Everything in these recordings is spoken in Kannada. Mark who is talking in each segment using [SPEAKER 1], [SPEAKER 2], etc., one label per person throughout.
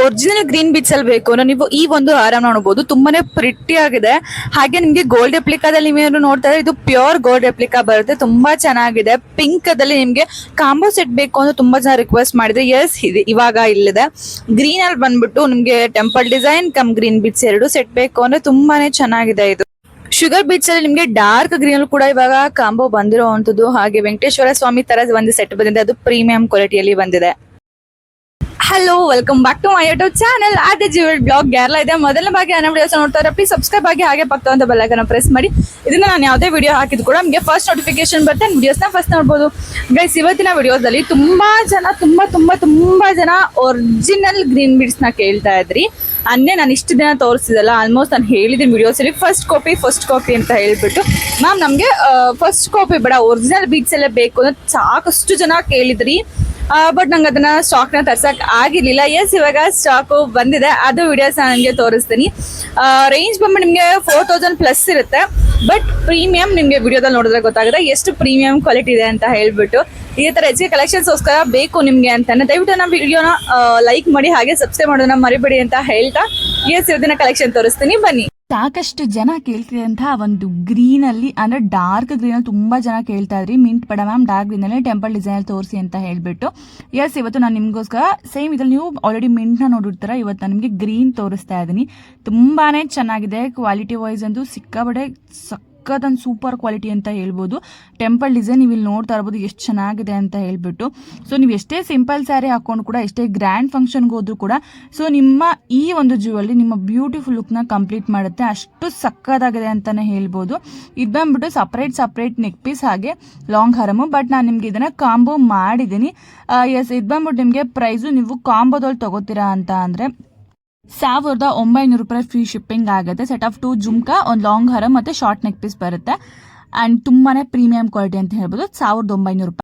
[SPEAKER 1] ಒರಿಜಿನಲ್ ಗ್ರೀನ್ ಬೀಚ್ ಅಲ್ಲಿ ಬೇಕು ಅಂದ್ರೆ ನೀವು ಈ ಒಂದು ಆರಾಮ್ ನೋಡಬಹುದು ತುಂಬಾನೇ ಪ್ರಿಟಿ ಆಗಿದೆ. ಹಾಗೆ ನಿಮ್ಗೆ ಗೋಲ್ಡ್ ರೆಪ್ಲಿಕಾದಲ್ಲಿ ನೀವು ನೋಡ್ತಾ ಇದ್ರೆ ಇದು ಪ್ಯೂರ್ ಗೋಲ್ಡ್ ರೆಪ್ಲಿಕಾ ಬರುತ್ತೆ. ತುಂಬಾ ಚೆನ್ನಾಗಿದೆ. ಪಿಂಕ್ ಅದಲ್ಲಿ ನಿಮ್ಗೆ ಕಾಂಬೋ ಸೆಟ್ ಬೇಕು ಅಂತ ತುಂಬಾ ಜನ ರಿಕ್ವೆಸ್ಟ್ ಮಾಡಿದ್ರೆ ಎಸ್ ಇದೆ ಇವಾಗ ಇಲ್ಲಿದೆ. ಗ್ರೀನ್ ಅಲ್ಲಿ ಬಂದ್ಬಿಟ್ಟು ನಿಮ್ಗೆ temple design come green beads ಎರಡು ಸೆಟ್ ಬೇಕು ಅಂದ್ರೆ ತುಂಬಾನೇ ಚೆನ್ನಾಗಿದೆ ಇದು. ಶುಗರ್ ಬೀಚ್ ಅಲ್ಲಿ ನಿಮ್ಗೆ ಡಾರ್ಕ್ ಗ್ರೀನ್ ಅಲ್ಲಿ ಕೂಡ ಇವಾಗ ಕಾಂಬೋ ಬಂದಿರುವಂತದ್ದು ಹಾಗೆ ವೆಂಕಟೇಶ್ವರ ಸ್ವಾಮಿ ತರ ಒಂದು ಸೆಟ್ ಬಂದಿದೆ. ಅದು ಪ್ರೀಮಿಯಂ ಕ್ವಾಲಿಟಿಯಲ್ಲಿ ಬಂದಿದೆ. Hello welcome back to my YouTube channel ಆದ ಜಿವಲ್ ಬ್ಲಾಗ್ ಗ್ಯಾರ್ಲ ಇದೆ. ಮೊದಲ ಬಾಗಿ ನನ್ನ ವಿಡಿಯೋಸ್ ನೋಡ್ತಾರೆ ಪ್ಲೀಸ್ ಸಬ್ಸ್ಕ್ರೈಬ್ ಆಗಿ ಹಾಗೆ ಪಕ್ಕ ಅಂತ ಬೆಲ್ಲೈಕನ್ನ ಪ್ರೆಸ್ ಮಾಡಿ. ಇದನ್ನ ನಾನು ಯಾವುದೇ ವಿಡಿಯೋ ಹಾಕಿದ ಕೂಡ ನಮಗೆ ಫಸ್ಟ್ ನೋಟಿಫಿಕೇಶನ್ ಬರುತ್ತೆ. ವಿಡಿಯೋಸ್ನ ಫಸ್ಟ್ ನೋಡ್ಬೋದು. ಗೈಸ್ ಇವತ್ತಿನ ವಿಡಿಯೋದಲ್ಲಿ ತುಂಬಾ ಜನ, ತುಂಬಾ ತುಂಬಾ ತುಂಬಾ ಜನ ಒರಿಜಿನಲ್ ಗ್ರೀನ್ ಬೀಡ್ಸ್ನ ಕೇಳ್ತಾ ಇದ್ರಿ. ಅನ್ನೇ ನಾನು ಇಷ್ಟು ದಿನ ತೋರಿಸಿದಲ್ಲ ಆಲ್ಮೋಸ್ಟ್ ನಾನು ಹೇಳಿದ್ದೀನಿ ವಿಡಿಯೋಸಲ್ಲಿ ಫಸ್ಟ್ ಕಾಪಿ ಫಸ್ಟ್ ಕಾಪಿ ಅಂತ ಹೇಳ್ಬಿಟ್ಟು. ಮ್ಯಾಮ್ ನಮಗೆ ಫಸ್ಟ್ ಕಾಪಿ ಬೇಡ ಒರಿಜಿನಲ್ ಬೀಡ್ಸ್ ಎಲ್ಲ ಬೇಕು ಅಂತ ಸಾಕಷ್ಟು ಜನ ಕೇಳಿದ್ರಿ. ಬಟ್ ನಂಗೆ ಅದನ್ನ ಸ್ಟಾಕ್ನ ತರ್ಸಕ್ ಆಗಿರ್ಲಿಲ್ಲ. ಎಸ್ ಇವಾಗ ಸ್ಟಾಕ್ ಬಂದಿದೆ. ಅದು ವಿಡಿಯೋಸ್ ನಾನು ನಿಮಗೆ ತೋರಿಸ್ತೀನಿ. ರೇಂಜ್ ಬಂದು ನಿಮಗೆ ಫೋರ್ ತೌಸಂಡ್ ಪ್ಲಸ್ ಇರುತ್ತೆ. ಬಟ್ ಪ್ರೀಮಿಯಂ ನಿಮಗೆ ವಿಡಿಯೋದಲ್ಲಿ ನೋಡಿದ್ರೆ ಗೊತ್ತಾಗುತ್ತೆ. ಎಷ್ಟು ಪ್ರೀಮಿಯಂ ಕ್ವಾಲಿಟಿ ಇದೆ ಅಂತ ಹೇಳ್ಬಿಟ್ಟು. ಈ ಥರ ಹೆಚ್ಚಿಗೆ ಕಲೆಕ್ಷನ್ಸ್ಗೋಸ್ಕರ ಬೇಕು ನಿಮಗೆ ಅಂತಾನೆ ದಯವಿಟ್ಟು ನಮ್ಮ ವಿಡಿಯೋನ ಲೈಕ್ ಮಾಡಿ ಹಾಗೆ ಸಬ್ಸ್ಕ್ರೈಬ್ ಮಾಡೋದನ್ನ ಮರಿಬೇಡಿ ಅಂತ ಹೇಳ್ತಾ. ಎಸ್ ಇವತ್ತಿನ ಕಲೆಕ್ಷನ್ ತೋರಿಸ್ತೀನಿ. ಬನ್ನಿ.
[SPEAKER 2] ಸಾಕಷ್ಟು ಜನ ಕೇಳ್ತಿದಂತಹ ಒಂದು ಗ್ರೀನ್ ಅಲ್ಲಿ ಅಂದ್ರೆ ಡಾರ್ಕ್ ಗ್ರೀನ್ ಅಲ್ಲಿ ತುಂಬಾ ಜನ ಕೇಳ್ತಾ ಇದ್ರಿ. ಮಿಂಟ್ ಬೇಡ ಮ್ಯಾಮ್ ಡಾರ್ಕ್ ಗ್ರೀನ್ ಅಲ್ಲಿ ಟೆಂಪಲ್ ಡಿಸೈನ್ ಅಲ್ಲಿ ತೋರಿಸಿ ಅಂತ ಹೇಳ್ಬಿಟ್ಟು. ಎಸ್ ಇವತ್ತು ನಾನು ನಿಮ್ಗೋಸ್ಕರ ಸೇಮ್ ಇದ್ರಲ್ಲಿ ನೀವು ಆಲ್ರೆಡಿ ಮಿಂಟ್ನ ನೋಡಿರ್ತೀರ. ಇವತ್ತು ನಾನು ನಿಮಗೆ ಗ್ರೀನ್ ತೋರಿಸ್ತಾ ಇದ್ದೀನಿ ತುಂಬಾನೇ ಚೆನ್ನಾಗಿದೆ. ಕ್ವಾಲಿಟಿ ವೈಸ್ ಅಂತೂ ಸಿಕ್ಕಾಬಡೆ ಸಕ್ಕತ್ತೊಂದು ಸೂಪರ್ ಕ್ವಾಲಿಟಿ ಅಂತ ಹೇಳ್ಬೋದು. ಟೆಂಪಲ್ ಡಿಸೈನ್ ನೀವು ಇಲ್ಲಿ ನೋಡ್ತಾ ಇರ್ಬೋದು ಎಷ್ಟು ಚೆನ್ನಾಗಿದೆ ಅಂತ ಹೇಳ್ಬಿಟ್ಟು. ಸೊ ನೀವು ಎಷ್ಟೇ ಸಿಂಪಲ್ ಸ್ಯಾರಿ ಹಾಕೊಂಡು ಕೂಡ, ಎಷ್ಟೇ ಗ್ರ್ಯಾಂಡ್ ಫಂಕ್ಷನ್ಗೆ ಹೋದ್ರು ಕೂಡ, ಸೊ ನಿಮ್ಮ ಈ ಒಂದು ಜ್ಯುವೆಲ್ರಿ ನಿಮ್ಮ ಬ್ಯೂಟಿಫುಲ್ ಲುಕ್ನ ಕಂಪ್ಲೀಟ್ ಮಾಡುತ್ತೆ. ಅಷ್ಟು ಸಕ್ಕತ್ತಾಗಿದೆ ಅಂತಲೇ ಹೇಳ್ಬೋದು. ಇದು ಬಂದ್ಬಿಟ್ಟು ಸಪ್ರೇಟ್ ಸಪ್ರೇಟ್ ನೆಕ್ ಪೀಸ್ ಹಾಗೆ ಲಾಂಗ್ ಹರಮು, ಬಟ್ ನಾನು ನಿಮ್ಗೆ ಇದನ್ನ ಕಾಂಬೋ ಮಾಡಿದ್ದೀನಿ. ಎಸ್, ಇದು ಬಂದ್ಬಿಟ್ಟು ನಿಮಗೆ ಪ್ರೈಸು ನೀವು ಕಾಂಬೋದಲ್ಲಿ ತಗೋತೀರಾ ಅಂತ ಅಂದರೆ ಸಾವಿರದ ಒಂಬೈನೂರು ರೂಪಾಯಿ ಫ್ರೀ ಶಿಪ್ಪಿಂಗ್ ಆಗುತ್ತೆ. ಸೆಟ್ ಆಫ್ ಟು ಜುಮ್ಕಾ, ಒಂದು ಲಾಂಗ್ ಹರ ಮತ್ತು ಶಾರ್ಟ್ ನೆಕ್ ಪೀಸ್ ಬರುತ್ತೆ. ಆ್ಯಂಡ್ ತುಂಬಾನೇ ಪ್ರೀಮಿಯಂ ಕ್ವಾಲಿಟಿ ಅಂತ ಹೇಳ್ಬೋದು. ಸಾವಿರದ ಒಂಬೈನೂರು ರೂಪಾಯಿ.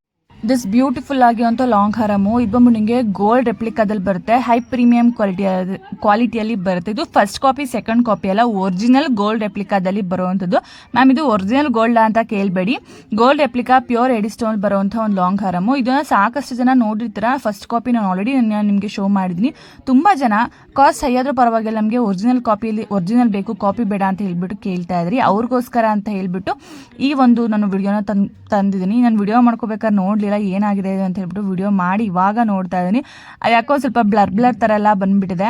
[SPEAKER 2] ದಿಸ್ ಬ್ಯೂಟಿಫುಲ್ ಆಗಿರುವಂಥ ಲಾಂಗ್ ಹರಮು, ಇದು ಬಂದು ನಿಮಗೆ ಗೋಲ್ಡ್ ರೆಪ್ಲಿಕಾದಲ್ಲಿ ಬರುತ್ತೆ. ಹೈ ಪ್ರೀಮಿಯಂ ಕ್ವಾಲಿಟಿ ಕ್ವಾಲಿಟಿಯಲ್ಲಿ ಬರುತ್ತೆ. ಇದು ಫಸ್ಟ್ ಕಾಪಿ ಸೆಕೆಂಡ್ ಕಾಪಿ ಅಲ್ಲ ಒರಿಜಿನಲ್ ಗೋಲ್ಡ್ ರೆಪ್ಲಿಕಾದಲ್ಲಿ ಬರುವಂಥದ್ದು. ಮ್ಯಾಮ್ ಇದು ಒರಿಜಿನಲ್ ಗೋಲ್ಡ್ ಅಂತ ಕೇಳಬೇಡಿ. Gold replica pure AD stone ಬರುವಂಥ ಒಂದು ಲಾಂಗ್ ಹರಮು. ಇದನ್ನ ಸಾಕಷ್ಟು ಜನ ನೋಡಿರ್ತೀರ? ಫಸ್ಟ್ ಕಾಪಿ ನಾನು ಆಲ್ರೆಡಿ ನಾನು ನಿಮಗೆ ಶೋ ಮಾಡಿದ್ದೀನಿ. ತುಂಬ ಜನ ಕಾಸ್ಟ್ ಹೈ ಆದ್ರೂ ಪರವಾಗಿಲ್ಲ, ನಮಗೆ ಒರಿಜಿನಲ್ ಕಾಪಿಯಲ್ಲಿ ಒರಿಜಿನಲ್ ಬೇಕು ಕಾಪಿ ಬೇಡ ಅಂತ ಹೇಳ್ಬಿಟ್ಟು ಕೇಳ್ತಾ ಇದ್ರಿ. ಅವ್ರಿಗೋಸ್ಕರ ಅಂತ ಹೇಳ್ಬಿಟ್ಟು ಈ ಒಂದು ನಾನು ವಿಡಿಯೋನ ತಂದು, ತಂದಿದ್ದೀನಿ. ನಾನು ವಿಡಿಯೋ ಮಾಡ್ಕೋಬೇಕಾದ್ರೆ ನೋಡಲಿಲ್ಲ, ಏನಾಗಿದೆ ಅಂತ ಹೇಳ್ಬಿಟ್ಟು ವಿಡಿಯೋ ಮಾಡಿ ಇವಾಗ ನೋಡ್ತಾ ಇದ್ದೀನಿ. ಯಾಕೋ ಸ್ವಲ್ಪ ಬ್ಲರ್ ಬ್ಲರ್ ಥರ ಎಲ್ಲ ಬಂದ್ಬಿಟ್ಟಿದೆ.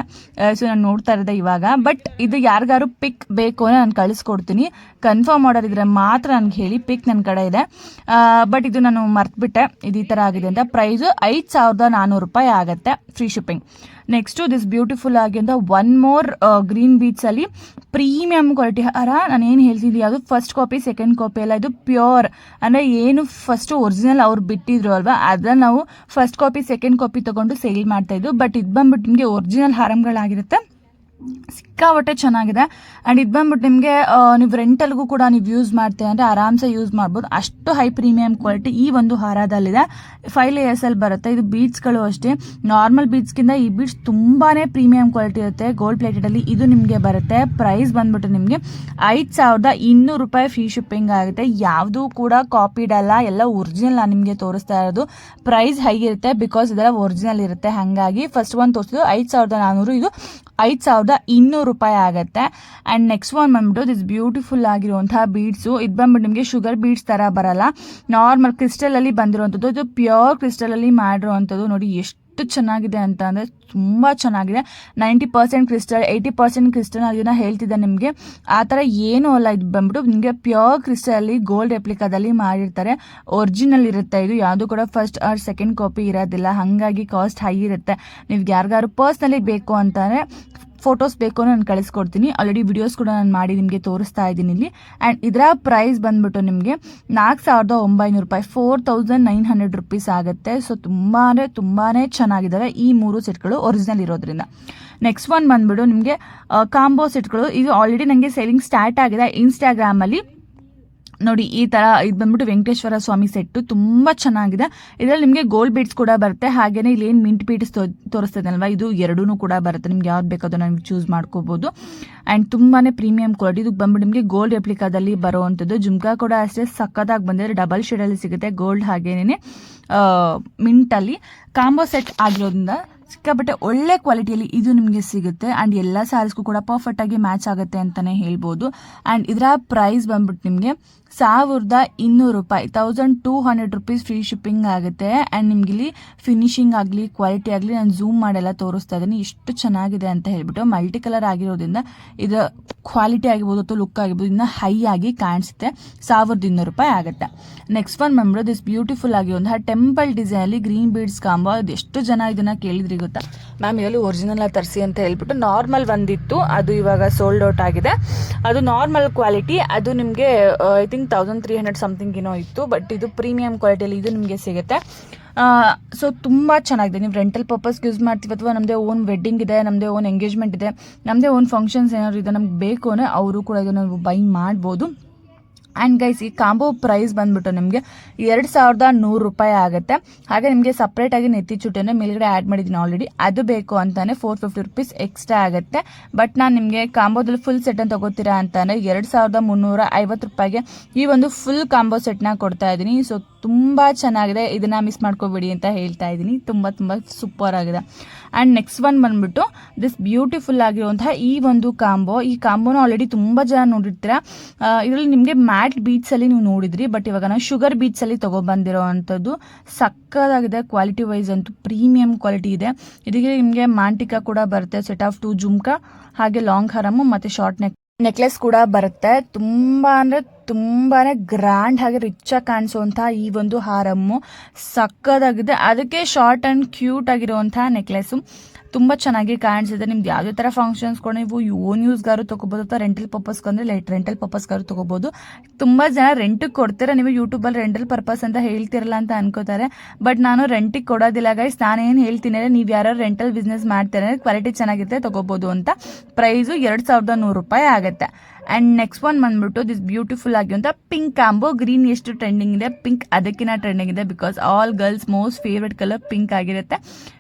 [SPEAKER 2] ಸೊ ನಾನು ನೋಡ್ತಾ ಇರೋದೆ ಇವಾಗ. ಬಟ್ ಇದು ಯಾರಿಗಾರು ಪಿಕ್ ಬೇಕು ಅಂದರೆ ನಾನು ಕಳಿಸ್ಕೊಡ್ತೀನಿ. ಕನ್ಫರ್ಮ್ ಇದ್ರೆ ಮಾತ್ರ ನನಗೆ ಹೇಳಿ ಪಿಕ್ ನನ್ನ ಕಡೆ ಇದೆ. ಬಟ್ ಇದು ನಾನು ಮರ್ತುಬಿಟ್ಟೆ. ಇದು ಈ ಥರ ಆಗಿದೆ ಅಂತ. ಪ್ರೈಸು ಐದು ಸಾವಿರದ ನಾನ್ನೂರು ರೂಪಾಯಿ ಆಗುತ್ತೆ free shipping next this beautiful ಆಗಿಂದ ಒನ್ ಮೋರ್ ಗ್ರೀನ್ ಬೀಚಲ್ಲಿ ಪ್ರೀಮಿಯಂ ಕ್ವಾಲಿಟಿ ಹಾರ ನಾನು ಏನು ಹೇಳ್ತಿದ್ದೀನಿ, ಅದು ಫಸ್ಟ್ ಕಾಪಿ ಸೆಕೆಂಡ್ ಕಾಪಿ ಎಲ್ಲ, ಇದು ಪ್ಯೂರ್ ಅಂದರೆ ಏನು ಫಸ್ಟು ಒರಿಜಿನಲ್ ಅವ್ರು ಬಿಟ್ಟಿದ್ರು ಅಲ್ವಾ? ಅದನ್ನ ನಾವು ಫಸ್ಟ್ ಕಾಪಿ ಸೆಕೆಂಡ್ ಕಾಪಿ ತಗೊಂಡು ಸೇಲ್ ಮಾಡ್ತಾ ಇದ್ವು. ಬಟ್ ಇದು ಬಂದ್ಬಿಟ್ಟು ನಿಮಗೆ ಒರಿಜಿನಲ್ ಹಾರಮ್ಗಳಾಗಿರುತ್ತೆ. ಸಿಕ್ಕಾಪಟ್ಟೆ ಚೆನ್ನಾಗಿದೆ. ಆ್ಯಂಡ್ ಇದು ಬಂದ್ಬಿಟ್ಟು ನಿಮಗೆ ನೀವು ರೆಂಟಲ್ಗೂ ಕೂಡ ನೀವು ಯೂಸ್ ಮಾಡ್ತೀವಿ ಅಂದರೆ ಆರಾಮ್ಸೆ ಯೂಸ್ ಮಾಡ್ಬೋದು. ಅಷ್ಟು ಹೈ ಪ್ರೀಮಿಯಂ ಕ್ವಾಲಿಟಿ ಈ ಒಂದು ಹಾರದಲ್ಲಿದೆ. ಫೈವ್ ಲೇಯರ್ಸ್ ಅಲ್ಲಿ ಬರುತ್ತೆ. ಇದು ಬೀಡ್ಸ್ಗಳು ಅಷ್ಟೇ. ನಾರ್ಮಲ್ ಬೀಡ್ಸ್ಗಿಂತ ಈ ಬೀಡ್ಸ್ ತುಂಬಾ ಪ್ರೀಮಿಯಂ ಕ್ವಾಲಿಟಿ ಇರುತ್ತೆ. ಗೋಲ್ಡ್ ಪ್ಲೇಟೆಡಲ್ಲಿ ಇದು ನಿಮಗೆ ಬರುತ್ತೆ. ಪ್ರೈಸ್ ಬಂದ್ಬಿಟ್ಟು ನಿಮಗೆ ಐದು ಸಾವಿರದ ಇನ್ನೂರು ರೂಪಾಯಿ ಫೀ ಶಿಪ್ಪಿಂಗ್ ಆಗುತ್ತೆ. ಯಾವುದೂ ಕೂಡ ಕಾಪಿಡ್ ಅಲ್ಲ. ಎಲ್ಲ ಒರಿಜಿನಲ್ ನಾನು ನಿಮಗೆ ತೋರಿಸ್ತಾ ಇರೋದು. ಪ್ರೈಸ್ ಹೈ ಇರುತ್ತೆ ಬಿಕಾಸ್ ಇದೆಲ್ಲ ಒರಿಜಿನಲ್ ಇರುತ್ತೆ. ಹಾಗಾಗಿ ಫಸ್ಟ್ ಒಂದು ತೋರಿಸಿದ್ದು ಐದು ಸಾವಿರದ ನಾನ್ನೂರು ಇದು ಐದು ಸಾವಿರದ ಇನ್ನೂರು ರೂಪಾಯಿ ಆಗುತ್ತೆ. ಆ್ಯಂಡ್ ನೆಕ್ಸ್ಟ್ ಒನ್ ಬಂದ್ಬಿಟ್ಟು ದಿಸ್ ಬ್ಯೂಟಿಫುಲ್ ಆಗಿರುವಂತಹ ಬೀಡ್ಸು ಇದು ಬಂದ್ಬಿಟ್ಟು ನಿಮಗೆ ಶುಗರ್ ಬೀಡ್ಸ್ ಥರ ಬರಲ್ಲ. ನಾರ್ಮಲ್ ಕ್ರಿಸ್ಟಲಲ್ಲಿ ಬಂದಿರುವಂಥದ್ದು. ಇದು ಪ್ಯೂರ್ ಕ್ರಿಸ್ಟಲಲ್ಲಿ ಮಾಡಿರುವಂಥದ್ದು. ನೋಡಿ ಎಷ್ಟು ಚೆನ್ನಾಗಿದೆ ಅಂತ ಅಂದರೆ ತುಂಬ ಚೆನ್ನಾಗಿದೆ. Ninety percent crystal, eighty percent crystal ಅದನ್ನ ಹೇಳ್ತಿದ್ದೆ ನಿಮಗೆ. ಆ ಥರ ಏನೂ ಅಲ್ಲ, ಇದು ಬಂದ್ಬಿಟ್ಟು ನಿಮಗೆ ಪ್ಯೂರ್ ಕ್ರಿಸ್ಟಲಲ್ಲಿ ಗೋಲ್ಡ್ ರೆಪ್ಲಿಕಾದಲ್ಲಿ ಮಾಡಿರ್ತಾರೆ. ಒರಿಜಿನಲ್ ಇರುತ್ತೆ ಇದು, ಯಾವುದು ಕೂಡ ಫಸ್ಟ್ ಆರ್ ಸೆಕೆಂಡ್ ಕಾಪಿ ಇರೋದಿಲ್ಲ. ಹಾಗಾಗಿ ಕಾಸ್ಟ್ ಹೈ ಇರುತ್ತೆ. ನೀವು ಯಾರಿಗಾರು ಪರ್ಸ್ನಲಿ ಬೇಕು ಅಂತಂದರೆ ಫೋಟೋಸ್ ಬೇಕು ನಾನು ಕಳಿಸ್ಕೊಡ್ತೀನಿ. ಆಲ್ರೆಡಿ ವಿಡಿಯೋಸ್ ಕೂಡ ನಾನು ಮಾಡಿ ನಿಮಗೆ ತೋರಿಸ್ತಾ ಇದ್ದೀನಿ ಇಲ್ಲಿ. ಆ್ಯಂಡ್ ಇದರ ಪ್ರೈಸ್ ಬಂದ್ಬಿಟ್ಟು ನಿಮಗೆ ನಾಲ್ಕು ಸಾವಿರದ ಒಂಬೈನೂರು ರೂಪಾಯಿ four thousand nine hundred rupees ಆಗುತ್ತೆ. ಸೊ ತುಂಬಾ ತುಂಬಾ ಚೆನ್ನಾಗಿದ್ದಾವೆ ಈ ಮೂರು ಸೆಟ್ಗಳು ಒರಿಜಿನಲ್ ಇರೋದ್ರಿಂದ. ನೆಕ್ಸ್ಟ್ ಒನ್ ಬಂದ್ಬಿಟ್ಟು ನಿಮಗೆ ಕಾಂಬೋ ಸೆಟ್ಗಳು. ಇದು ಆಲ್ರೆಡಿ ನನಗೆ ಸೇಲಿಂಗ್ ಸ್ಟಾರ್ಟ್ ಆಗಿದೆ. ಇನ್ಸ್ಟಾಗ್ರಾಮಲ್ಲಿ ನೋಡಿ, ಈ ಥರ ಇದು ಬಂದ್ಬಿಟ್ಟು ವೆಂಕಟೇಶ್ವರ ಸ್ವಾಮಿ ಸೆಟ್ಟು ತುಂಬ ಚೆನ್ನಾಗಿದೆ. ಇದರಲ್ಲಿ ನಿಮಗೆ ಗೋಲ್ಡ್ ಬೀಡ್ಸ್ ಕೂಡ ಬರುತ್ತೆ. ಹಾಗೆಯೇ ಇಲ್ಲಿ ಏನ್ ಮಿಂಟ್ ಬೀಡ್ಸ್ ತೋರಿಸ್ತದಲ್ವ? ಇದು ಎರಡೂ ಕೂಡ ಬರುತ್ತೆ. ನಿಮ್ಗೆ ಯಾವ್ದು ಬೇಕಾದರೂ ನೀವು ಚೂಸ್ ಮಾಡ್ಕೋಬೋದು. ಆ್ಯಂಡ್ ತುಂಬಾನೇ ಪ್ರೀಮಿಯಂ ಕ್ವಾಲಿಟಿ ಇದು ಬಂದ್ಬಿಟ್ಟು ನಿಮಗೆ ಗೋಲ್ಡ್ ರೆಪ್ಲಿಕಾದಲ್ಲಿ ಬರುವಂಥದ್ದು. ಜುಮ್ಕಾ ಕೂಡ ಅಷ್ಟೇ ಸಕ್ಕತ್ತಾಗಿ ಬಂದಿದೆ. ಡಬಲ್ ಶೇಡಲ್ಲಿ ಸಿಗುತ್ತೆ ಗೋಲ್ಡ್ ಹಾಗೇನೆ ಮಿಂಟಲ್ಲಿ ಕಾಂಬೋ ಸೆಟ್ ಆಗಿರೋದ್ರಿಂದ ಸಿಕ್ಕಾಪಟ್ಟೆ ಒಳ್ಳೆ ಕ್ವಾಲಿಟಿಯಲ್ಲಿ ಇದು ನಿಮಗೆ ಸಿಗುತ್ತೆ. ಆ್ಯಂಡ್ ಎಲ್ಲ ಸ್ಯಾರೀಸ್ಗೂ ಕೂಡ ಪರ್ಫೆಕ್ಟಾಗಿ ಮ್ಯಾಚ್ ಆಗುತ್ತೆ ಅಂತಲೇ ಹೇಳ್ಬೋದು. ಆ್ಯಂಡ್ ಇದರ ಪ್ರೈಸ್ ಬಂದ್ಬಿಟ್ಟು ನಿಮಗೆ ಸಾವಿರದ ಇನ್ನೂರು ರೂಪಾಯಿ thousand two hundred rupees free shipping ಆಗುತ್ತೆ. ಆ್ಯಂಡ್ ನಿಮ್ಗೆ ಇಲ್ಲಿ ಫಿನಿಶಿಂಗ್ ಆಗಲಿ ಕ್ವಾಲಿಟಿ ಆಗಲಿ ನಾನು ಝೂಮ್ ಮಾಡೆಲ್ಲ ತೋರಿಸ್ತಾ ಇದ್ದೀನಿ. ಎಷ್ಟು ಚೆನ್ನಾಗಿದೆ ಅಂತ ಹೇಳ್ಬಿಟ್ಟು ಮಲ್ಟಿ ಕಲರ್ ಆಗಿರೋದ್ರಿಂದ ಇದು ಕ್ವಾಲಿಟಿ ಆಗಿರ್ಬೋದು ಅಥವಾ ಲುಕ್ ಆಗಿರ್ಬೋದು ಇನ್ನೂ ಹೈ ಆಗಿ ಕಾಣಿಸುತ್ತೆ. ಸಾವಿರದ ಇನ್ನೂರು ರೂಪಾಯಿ ಆಗುತ್ತೆ. ನೆಕ್ಸ್ಟ್ ಒನ್ ಬಂದ್ಬಿಟ್ಟು ದಿಸ್ ಬ್ಯೂಟಿಫುಲ್ ಆಗಿ ಒಂದು ಟೆಂಪಲ್ ಡಿಸೈನಲ್ಲಿ ಗ್ರೀನ್ ಬೀಡ್ಸ್ ಕಾಂಬೋ ಅದು ಎಷ್ಟು ಜನ ಇದನ್ನ ಕೇಳಿದ್ರಿ ಗೊತ್ತಾ ಮ್ಯಾಮ್ ಇದರಲ್ಲಿ ಒರಿಜಿನಲ್ ತರಿಸಿ ಅಂತ ಹೇಳ್ಬಿಟ್ಟು ನಾರ್ಮಲ್ ಬಂದಿತ್ತು. ಅದು ಇವಾಗ ಸೋಲ್ಡ್ ಔಟ್ ಆಗಿದೆ. ಅದು ನಾರ್ಮಲ್ ಕ್ವಾಲಿಟಿ ಅದು ನಿಮಗೆ I think thousand three hundred something ಏನೋ ಇತ್ತು ಬಟ್ ಇದು ಪ್ರೀಮಿಯಂ ಕ್ವಾಲಿಟಿಯಲ್ಲಿ ಇದು ನಿಮಗೆ ಸಿಗುತ್ತೆ. ಸೊ ತುಂಬ ಚೆನ್ನಾಗಿದೆ. ನೀವು ರೆಂಟಲ್ ಪರ್ಪಸ್ಗೆ ಯೂಸ್ ಮಾಡ್ತೀವಿ ಅಥವಾ ನಮ್ಮದೇ ಓನ್ ವೆಡ್ಡಿಂಗ್ ಇದೆ ನಮ್ಮದೇ ಓನ್ ಎಂಗೇಜ್ಮೆಂಟ್ ಇದೆ ನಮ್ಮದೇ ಓನ್ ಫಂಕ್ಷನ್ಸ್ ಏನಾದ್ರು ಇದೆ, ನಮ್ಗೆ ಬೇಕು ಅಂದರೆ ಅವರು ಕೂಡ ಇದನ್ನು ಬೈ ಮಾಡ್ಬೋದು. ಆ್ಯಂಡ್ ಗೈಸ್ ಈ ಕಾಂಬೋ ಪ್ರೈಸ್ ಬಂದ್ಬಿಟ್ಟು ನಿಮಗೆ ಎರಡು ಸಾವಿರದ ನೂರು ರೂಪಾಯಿ ಆಗುತ್ತೆ. ಹಾಗೆ ನಿಮಗೆ ಸಪ್ರೇಟಾಗಿ ನೆತ್ತಿ ಚುಟ್ಟನ್ನು ಮೇಲ್ಗಡೆ ಆ್ಯಡ್ ಮಾಡಿದ್ದೀನಿ ಆಲ್ರೆಡಿ ಅದು ಬೇಕು ಅಂತಲೇ ಫೋರ್ ಫಿಫ್ಟಿ ರುಪೀಸ್ ಎಕ್ಸ್ಟ್ರಾ ಆಗುತ್ತೆ. ಬಟ್ ನಾನು ನಿಮಗೆ ಕಾಂಬೋದಲ್ಲಿ ಫುಲ್ ಸೆಟ್ಟನ್ನು ತಗೋತೀರಾ ಅಂತಾನೆ ಎರಡು ಸಾವಿರದ ಮುನ್ನೂರ ಐವತ್ತು ರೂಪಾಯಿಗೆ ಈ ಒಂದು ಫುಲ್ ಕಾಂಬೋ ಸೆಟ್ನ ಕೊಡ್ತಾ ಇದ್ದೀನಿ. ಸೊ ತುಂಬ ಚೆನ್ನಾಗಿದೆ. ಇದನ್ನು ಮಿಸ್ ಮಾಡ್ಕೋಬೇಡಿ ಅಂತ ಹೇಳ್ತಾ ಇದ್ದೀನಿ. ತುಂಬ ತುಂಬ ಸೂಪರ್ ಆಗಿದೆ. ಆ್ಯಂಡ್ ನೆಕ್ಸ್ಟ್ ಒನ್ ಬಂದ್ಬಿಟ್ಟು ದಿಸ್ ಬ್ಯೂಟಿಫುಲ್ ಆಗಿರುವಂತಹ ಈ ಒಂದು ಕಾಂಬೋ. ಈ ಕಾಂಬೋನ ಆಲ್ರೆಡಿ ತುಂಬ ಜನ ನೋಡಿರ್ತೀರ. ಇದರಲ್ಲಿ ನಿಮಗೆ ಮ್ಯಾಟ್ ಬೀಟ್ಸಲ್ಲಿ ನೀವು ನೋಡಿದ್ರಿ ಬಟ್ ಇವಾಗ ನಾನು ಶುಗರ್ ಬೀಟ್ಸಲ್ಲಿ ತೊಗೊಬಂದಿರೋ ಅಂಥದ್ದು ಸಕ್ಕದಾಗಿದೆ. ಕ್ವಾಲಿಟಿ ವೈಸ್ ಅಂತೂ ಪ್ರೀಮಿಯಂ ಕ್ವಾಲಿಟಿ ಇದೆ. ಇದಕ್ಕೆ ನಿಮಗೆ ಮಾಂಟಿಕಾ ಕೂಡ ಬರುತ್ತೆ ಸೆಟ್ ಆಫ್ ಟು ಜುಮ್ಕಾ, ಹಾಗೆ ಲಾಂಗ್ ಹರಮು ಮತ್ತು ಶಾರ್ಟ್ ನೆಕ್ ನೆಕ್ಲೆಸ್ ಕೂಡ ಬರುತ್ತೆ. ತುಂಬ ಅಂದರೆ ತುಂಬಾ ಗ್ರ್ಯಾಂಡ್ ಆಗಿ ರಿಚ್ ಆಗಿ ಕಾಣಿಸುವಂತಹ ಈ ಒಂದು ಹಾರಮ್ಮು. ಸಕ್ಕದಾಗಿದೆ. ಅದಕ್ಕೆ ಶಾರ್ಟ್ ಆ್ಯಂಡ್ ಕ್ಯೂಟ್ ಆಗಿರುವಂತಹ ನೆಕ್ಲೆಸ್ಸು ತುಂಬ ಚೆನ್ನಾಗಿ ಕಾಣಿಸುತ್ತೆ ನಿಮ್ದು ಯಾವುದೇ ಥರ ಕೂಡ ನೀವು ಓನ್ ಯೂಸ್ಗಾರು ತೊಗೋಬೋದು ಅಥವಾ ರೆಂಟಲ್ ಪರ್ಪಸ್ಗೆ ಲೈಟ್ ರೆಂಟಲ್ ಪರ್ಪಸ್ಗಾರು ತೊಗೋಬೋದು. ತುಂಬ ಜನ ರೆಂಟಿಗೆ ಕೊಡ್ತೀರಾ, ನೀವು ಯೂಟ್ಯೂಬಲ್ಲಿ ರೆಂಟಲ್ ಪರ್ಪಸ್ ಅಂತ ಹೇಳ್ತಿರಲ್ಲ ಅಂತ ಅನ್ಕೋತಾರೆ. ಬಟ್ ನಾನು ರೆಂಟಿಗೆ ಕೊಡೋದಿಲ್ಲ ಗೈಸ್ ನಾನೇನು ಹೇಳ್ತೀನಿ ಅಂದರೆ ನೀವು ಯಾರು ರೆಂಟಲ್ ಬಿಸ್ನೆಸ್ ಮಾಡ್ತಾರೆ ಕ್ವಾಲಿಟಿ ಚೆನ್ನಾಗಿರುತ್ತೆ, ತೊಗೋಬೋದು ಅಂತ. ಪ್ರೈಸು ಎರಡು ಸಾವಿರದ ನೂರು ರೂಪಾಯಿ ಆಗುತ್ತೆ. ಆ್ಯಂಡ್ ನೆಕ್ಸ್ಟ್ ಒನ್ ಬಂದ್ಬಿಟ್ಟು ದಿಸ್ ಬ್ಯೂಟಿಫುಲ್ ಆಗಿರುವಂಥ ಪಿಂಕ್ ಕಾಂಬೋ ಗ್ರೀನ್ ಎಷ್ಟು ಟ್ರೆಂಡಿಂಗ್ ಇದೆ ಪಿಂಕ್ ಅದಕ್ಕಿಂತ ಟ್ರೆಂಡಿಂಗ್ ಇದೆ because all girls most favourite colour pink ಆಗಿರುತ್ತೆ.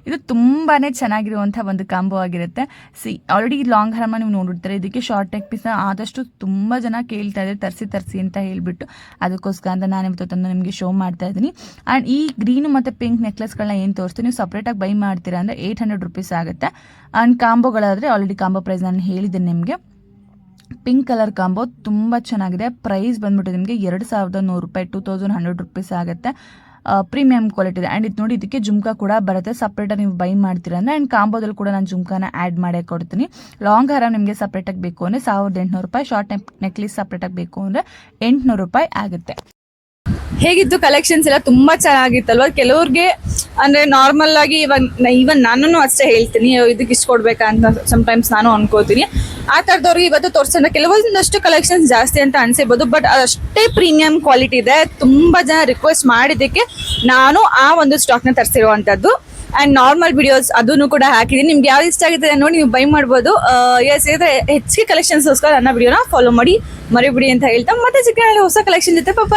[SPEAKER 2] ಇದು ತುಂಬಾ ಚೆನ್ನಾಗಿರುವಂಥ ಒಂದು ಕಾಂಬೋ ಆಗಿರುತ್ತೆ. ಸಿ ಆಲ್ರೆಡಿ ಲಾಂಗ್ ಹರಮ ನೀವು ನೋಡಿರ್ತಾರೆ ಇದಕ್ಕೆ ಶಾರ್ಟ್ ನೆಕ್ ಪೀಸ್ನ ಆದಷ್ಟು ತುಂಬ ಜನ ಕೇಳ್ತಾ ಇದ್ದಾರೆ, ತರಿಸಿ ತರಿಸಿ ಅಂತ ಹೇಳ್ಬಿಟ್ಟು. ಅದಕ್ಕೋಸ್ಕರ ಅಂತ ನಾನು ಇವತ್ತು ತಂದು ನಿಮಗೆ ಶೋ ಮಾಡ್ತಾ ಇದ್ದೀನಿ. ಆ್ಯಂಡ್ ಈ ಗ್ರೀನು ಮತ್ತು ಪಿಂಕ್ ನೆಕ್ಲೆಸ್ಗಳನ್ನ ಏನು ತೋರಿಸ್ತೀನಿ ನೀವು ಸಪ್ರೇಟಾಗಿ ಬೈ ಮಾಡ್ತೀರಾ ಅಂದರೆ ಏಯ್ಟ್ ಹಂಡ್ರೆಡ್ ರುಪೀಸ್ ಆಗುತ್ತೆ. ಆ್ಯಂಡ್ ಕಾಂಬೋಗಳಾದರೆ ಆಲ್ರೆಡಿ ಕಾಂಬೋ ಪ್ರೈಸ್ ನಾನು ಹೇಳಿದ್ದೀನಿ ನಿಮಗೆ. ಪಿಂಕ್ ಕಲರ್ ಕಾಂಬೋ ತುಂಬ ಚೆನ್ನಾಗಿದೆ. ಪ್ರೈಸ್ ಬಂದ್ಬಿಟ್ಟು ನಿಮಗೆ ಎರಡು ಸಾವಿರದ ನೂರು ರೂಪಾಯಿ, ಟೂ ತೌಸಂಡ್ ಹಂಡ್ರೆಡ್ ರುಪೀಸ್ ಆಗುತ್ತೆ. ಪ್ರೀಮಿಯಂ ಕ್ವಾಲಿಟಿ ಇದೆ. ಆ್ಯಂಡ್ ಇದು ನೋಡಿ ಇದಕ್ಕೆ ಜುಮ್ಕಾ ಕೂಡ ಬರುತ್ತೆ. ಸಪ್ರೇಟಾಗಿ ನೀವು ಬೈ ಮಾಡ್ತೀರ ಅಂದರೆ ಆ್ಯಂಡ್ ಕಾಂಬೋದಲ್ಲಿ ಕೂಡ ನಾನು ಜುಮ್ಕಾನ ಆ್ಯಡ್ ಮಾಡೇ ಕೊಡ್ತೀನಿ. ಲಾಂಗ್ ಹಾರ ನಿಮಗೆ ಸಪ್ರೇಟಾಗಿ ಬೇಕು ಅಂದರೆ ಸಾವಿರದ ಎಂಟುನೂರು ರೂಪಾಯಿ, ಶಾರ್ಟ್ ನೆಕ್, ನೆಕ್ಲೆಸ್ ಸಪ್ರೇಟಾಗಿ ಬೇಕು ಅಂದರೆ ಎಂಟುನೂರು ರೂಪಾಯಿ ಆಗುತ್ತೆ.
[SPEAKER 1] ಹೇಗಿತ್ತು ಕಲೆಕ್ಷನ್ಸ್ ಎಲ್ಲ ತುಂಬಾ ಚೆನ್ನಾಗಿತ್ತಲ್ವ? ಕೆಲವ್ರಿಗೆ ಅಂದ್ರೆ ನಾರ್ಮಲ್ ಆಗಿ ಇವಾಗ ಇವನ್ ನಾನು ಅಷ್ಟೇ ಹೇಳ್ತೀನಿ. ಇದಕ್ಕೆ ಇಷ್ಟ ಕೊಡ್ಬೇಕಾ ಅಂತ ಟೈಮ್ಸ್ ನಾನು ಅನ್ಕೋತೀನಿ. ಆ ಥರದವ್ರಿಗೆ ಇವತ್ತು ತೋರಿಸೋಣ. ಕೆಲವೊಂದಷ್ಟು ಕಲೆಕ್ಷನ್ಸ್ ಜಾಸ್ತಿ ಅಂತ ಅನ್ಸಿರ್ಬೋದು ಬಟ್ ಅಷ್ಟೇ ಪ್ರೀಮಿಯಂ ಕ್ವಾಲಿಟಿ ಇದೆ. ತುಂಬಾ ಜನ ರಿಕ್ವೆಸ್ಟ್ ಮಾಡಿದ್ದಕ್ಕೆ ನಾನು ಆ ಒಂದು ಸ್ಟಾಕ್ನ ತರಿಸಿರುವಂತದ್ದು ಅಂಡ್ ನಾರ್ಮಲ್ ವಿಡಿಯೋಸ್ ಅದನ್ನು ಕೂಡ ಹಾಕಿದೀನಿ. ನಿಮ್ಗೆ ಯಾವ್ದು ಇಷ್ಟ ಆಗಿದೆ ನೋಡಿ ನೀವು ಬೈ ಮಾಡ್ಬೋದು. ಎಸ್ ಇದ್ರೆ ಹೆಚ್ಚಿಗೆ ಕಲೆಕ್ಷನ್ಸ್ಗೋಸ್ಕರ ನನ್ನ ವಿಡಿಯೋನ ಫಾಲೋ ಮಾಡಿ. ಮರಿಬಿಡಿ ಅಂತ ಹೇಳ್ತಾ, ಮತ್ತೆ ಚಿಕ್ಕ ಹೊಸ ಕಲೆಕ್ಷನ್ ಜೊತೆ ಪಾಪ